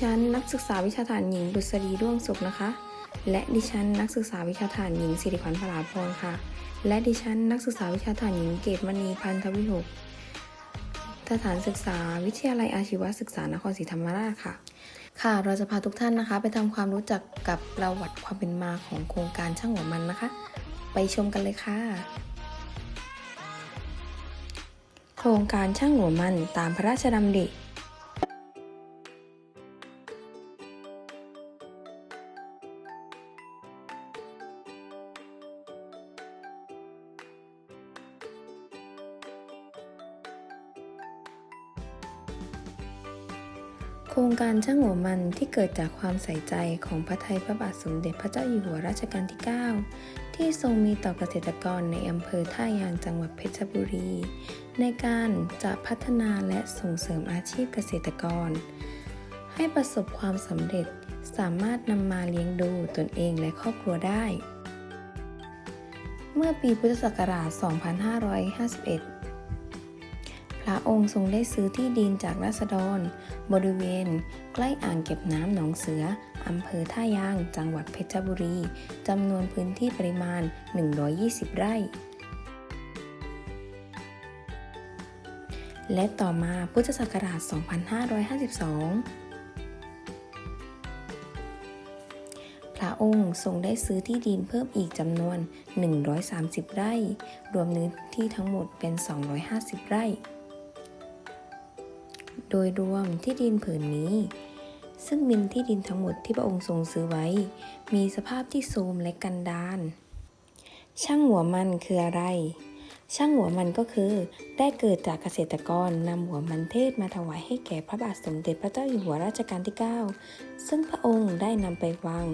ฉันนักศึกษาวิชาฐานหญิงบุษรีด้วงสุขนะคะ และดิฉันนักศึกษาวิชาฐานหญิงสิริขวัญพลาพรค่ะ และดิฉันนักศึกษาวิชาฐานหญิงเกตมณีพันธวิหกสถานศึกษาวิทยาลัยอาชีวศึกษานครศรีธรรมราชค่ะ ค่ะเราจะพาทุกท่านนะคะ ไปทำความรู้จักกับประวัติความเป็นมาของโครงการช่างหัวมันนะคะ ไปชมกันเลยค่ะโครงการช่างหัวมันตามพระราชดำริ โครงการช่างหัวมันที่เกิดจากความใส่ใจของพระไทยพระบาทสมเด็จพระเจ้าอยู่หัวรัชกาลที่ 9 ที่ทรงมีต่อเกษตรกรในอำเภอท่ายางจังหวัดเพชรบุรี ในการจะพัฒนาและส่งเสริมอาชีพเกษตรกร ให้ประสบความสำเร็จสามารถนำมาเลี้ยงดูตนเองและครอบครัวได้ เมื่อปีพุทธศักราช 2551 พระองค์ทรงได้ซื้อที่ดินจากราษฎร บริเวณ ใกล้อ่างเก็บน้ำหนองเสืออำเภอท่ายาง จังหวัดเพชรบุรีจำนวนพื้นที่ปริมาณ 120 ไร่ และต่อมาพุทธศักราช 2552พระองค์ทรงได้ซื้อที่ดินเพิ่มอีกจำนวน 130 ไร่ รวมเนื้อที่ทั้งหมดเป็น 250 ไร่ โดยรวมที่ดินผืนนี้ ซึ่งเป็นที่ดินทั้งหมดที่พระองค์ทรงซื้อไว้ มีสภาพที่โทรมและกันดาน ช่างหัวมันคืออะไร ช่างหัวมันก็คือได้เกิดจากเกษตรกรนำหัวมันเทศมาถวายให้แก่พระบาทสมเด็จพระเจ้าอยู่หัวรัชกาลที่ 9 ซึ่งพระองค์ได้นำไปวาง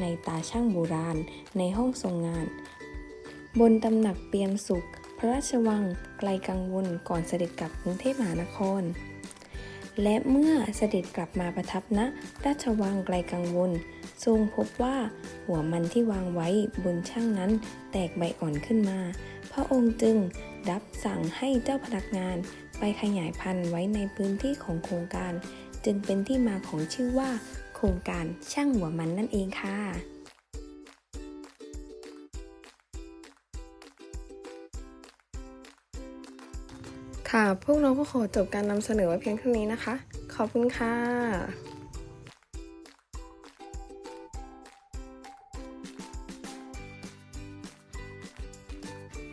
ในตาช่างโบราณในห้องทรงงาน บนตำหนักเปียมสุข พระราชวังไกลกังวลก่อนเสด็จกลับกรุงเทพมหานคร และเมื่อเสด็จกลับมาประทับณราชวังไกลกังวล ทรงพบว่าหัวมันที่วางไว้บนช่างนั้นแตกใบอ่อนขึ้นมา พระองค์จึงรับสั่งให้เจ้าพนักงานไปขยายพันธุ์ไว้ในพื้นที่ของโครงการ จึงเป็นที่มาของชื่อว่า โครงการช่างหัวมันนั่นเองค่ะ ค่ะ พวกเราก็ขอจบการนำเสนอไว้เพียงเท่านี้นะคะ ขอบคุณค่ะ